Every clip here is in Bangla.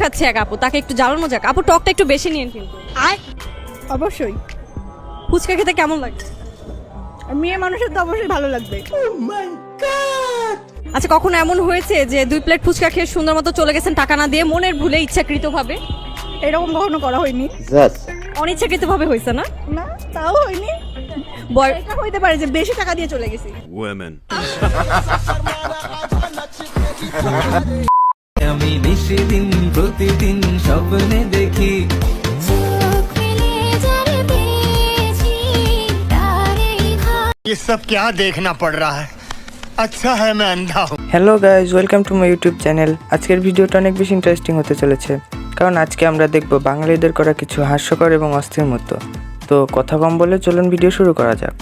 খাচ্ছে এক আপু তাকে একটু জ্বালানো যাক। আপু টকটা একটু বেশি নিন কিন্তু। আয়। অবশ্যই। ফুচকা খেতে কেমন লাগে মেয়ে মানুষের তো অবশ্যই ভালো লাগবে। আচ্ছা কখনো এমন হয়েছে যে দুই প্লেট ফুচকা খেয়ে সুন্দর মতো চলে গেছেন টাকা না দিয়ে মনের ভুলে ইচ্ছাকৃত ভাবে এরকম কখনো করা হয়নি। অনিচ্ছাকৃত ভাবে হয়েছে না? না তাও হয়নি। বয় এটা হইতে পারে যে বেশি টাকা দিয়ে চলে গেছি. আমি নিশিদিন প্রতিদিন স্বপ্নে দেখি চোখ মেলে যারে পেয়েছি তারেই ভাব ये सब क्या देखना पड़ रहा है अच्छा है मैं अंधा हूँ hello guys welcome to my YouTube channel আজকের ভিডিওটা অনেক বেশি ইন্টারেস্টিং হতে চলেছে কারণ আজকে আমরা দেখব বাঙালিদের করা কিছু হাস্যকর এবং অস্থির মতো তো কথা কম বলে চলুন ভিডিও শুরু করা যাক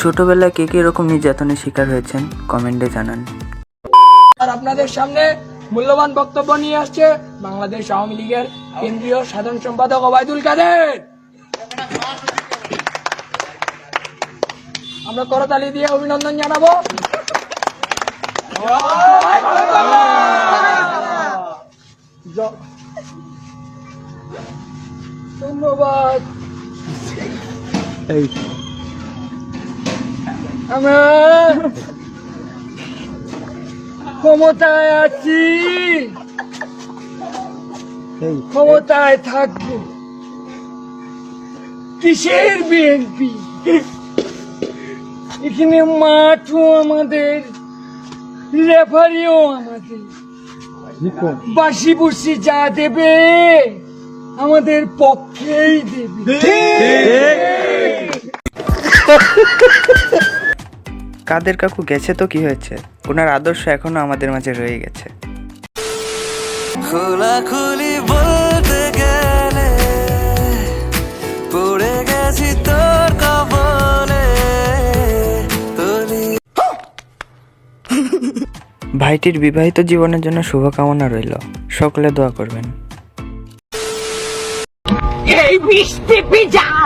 ছোটবেলায় কে কে এরকম নির্যাতনের শিকার হয়েছেন? কমেন্টে জানান। আর আপনাদের সামনে মূল্যবান বক্তব্য নিয়ে আসছে বাংলাদেশ আওয়ামী লীগের কেন্দ্রীয় সাধারণ সম্পাদক ওবায়দুল কাদের। আমরা করতালি দিয়ে অভিনন্দন জানাব। ধন্যবাদ। আমরা ক্ষমতায় আছি। ক্ষমতায় থাকব। কিসের বিএনপি? এখানে মাঠও আমাদের রেফারিও আমাদের। বাসি বুসি যা দেবে আমাদের পক্ষেই দেবে। কাদের কাকু গেছে তো কি হয়েছে? ওনার আদর্শ এখনও আমাদের মাঝে রয়ে গেছে। খোলাখুলি বলতে গেলে পড়ে গেছি তোর কবলে ভাইটির বিবাহিত জীবনের জন্য শুভকামনা রইল। সকলে দোয়া করবেন। এই বৃষ্টি ভিজা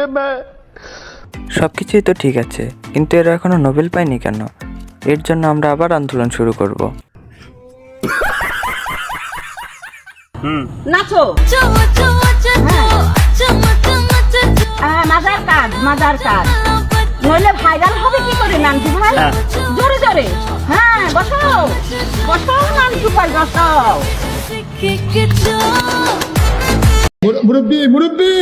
লাগে না। সব কিছুই তো ঠিক আছে কিন্তু এরা এখনও নোবেল পায়নি কেন? এর জন্য আমরা আবার আন্দোলন শুরু করব। হ্যাঁ। মুরব্বী মুরব্বী!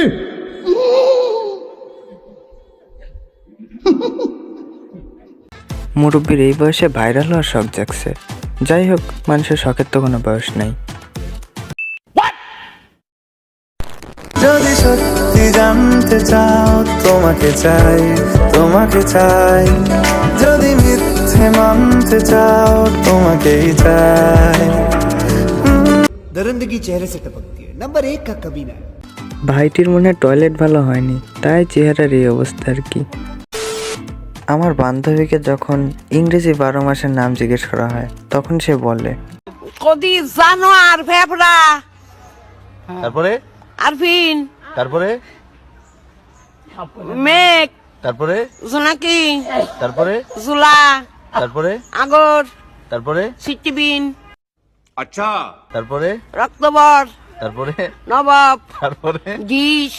মুরব্বীর এই বয়সে ভাইরাল হওয়ার শখ জাগছে যাই হোক মানুষের শখের তো কোনো বয়স নেই যদি সত্যি জানতে চাও তোমাকে চাই তোমাকে চাই যদি মিথ্যে মানতে চাও তোমাকেই চাই दरिंदगी चेहरे से टपकती है नंबर एक का कभी ना ভাইটির মনে হয় টয়লেট ভালো হয়নি তাই চেহারার এই অবস্থা আর কি আমার বান্ধবীকে যখন ইংরেজি বারো মাসের নাম জিজ্ঞেস করা হয় তখন সে বলে কদি জানোয়ার ভেবরা তারপরে? আরফিন তারপরে? মেঘ। তারপরে? জোনাকি। তারপরে? জুলা। তারপরে? আগর। তারপরে? সিটিবিন। তারপরে? রক্তবর। তারপরে? নবাব। তারপরে? ডিশ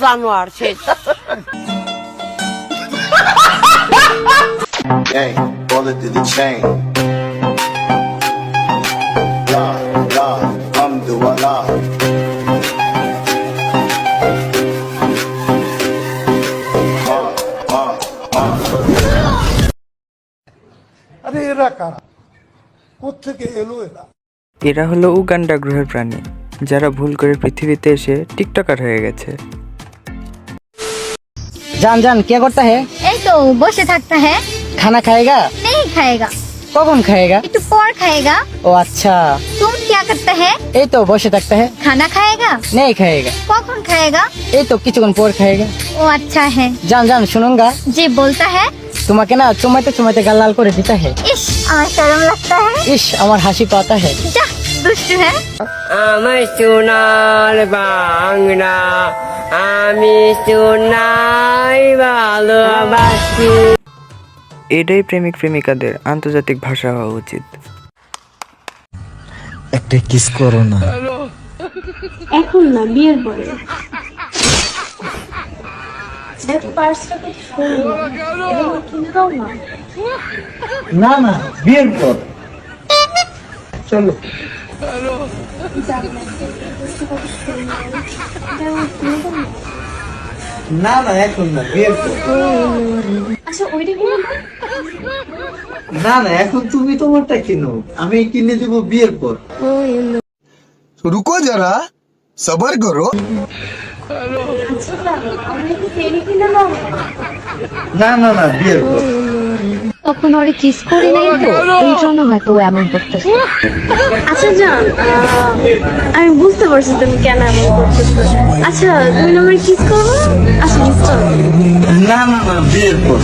জানোয়ার শেষ। Gang, bullet to the chain. La, la, hamdu Allah. এরা এরা হলো উগান্ডা গ্রহের প্রাণী যারা ভুল করে পৃথিবীতে এসে টিকটকার হয়ে গেছে জান জান কে করতে হে তো বসে থাকতে হ্যাঁ? খানা खाएगा নেই खाएगा কখন খাएगा একটু পর খাएगा ও আচ্ছা। তুমি কি করতে হ্যাঁ? এই তো বসে থাকতে হ্যাঁ? খানা खाएगा নেই খাएगा কখন খাएगा এই তো কিছুক্ষণ পর খাएगा ও আচ্ছা হ্যাঁ। জান জান শুনুনগা। জি বলতা হ্যাঁ? তোমাকে না চুমাইতে চুমাইতে গাল লাল করে দিতে হ্যাঁ? इश আমার শরম लगता হ্যাঁ? ইস আমার হাসি পাতা হ্যাঁ? যা दुष्ट হ্যাঁ? আমার সোনার বাংলা। আমি সোনাই ভালোবাসি। এটাই প্রেমিক প্রেমিকাদের আন্তর্জাতিক ভাষা হওয়া উচিত। একটা কিস করো না। এখন না বিয়ের পরে। না না বিয়ের পর। চলো। হ্যালো না না এখন না বিয়ের না না এখন তুমি তোমারটা কিনো আমি কিনে দেবো বিয়ের পর। রুকো যারা সবার করো। না না না বিয়ের পর। তখন ওরে কিস করি নাই তো? এই জন্য হয়তো এমন করতে আচ্ছা যা। আমি বুঝতে পারছি তুমি কেন এমন করতেছো। আচ্ছা তুমি আমার কিস করব? আচ্ছা কিস করো। না না না বিয়ের পর।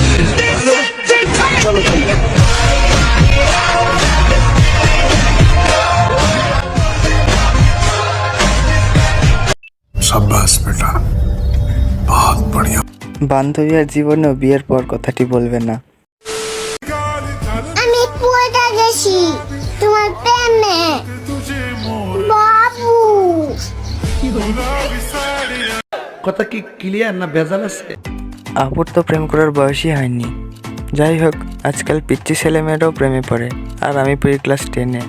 সাব্বাস বান্ধবী আর জীবনেও বিয়ের পর কথাটি বলবে না। পড়ে তোমার প্রেমে বাবু। কথা কি ক্লিয়ার না ভেজাল আছে? আপুর তো প্রেম করার বয়সই হয়নি। যাই হোক আজকাল পিচ্ছি ছেলেমেয়েরাও প্রেমে পড়ে আর আমি পড়ি ক্লাস টেনে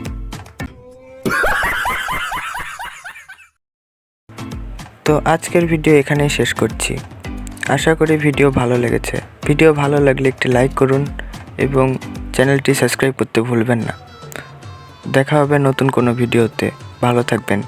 তো আজকের ভিডিও এখানেই শেষ করছি। আশা করি ভিডিও ভালো লেগেছে। ভিডিও ভালো লাগলে একটি লাইক করুন এবং চ্যানেলটি সাবস্ক্রাইব করতে ভুলবেন না। দেখা হবে নতুন কোনো ভিডিওতে। ভালো থাকবেন।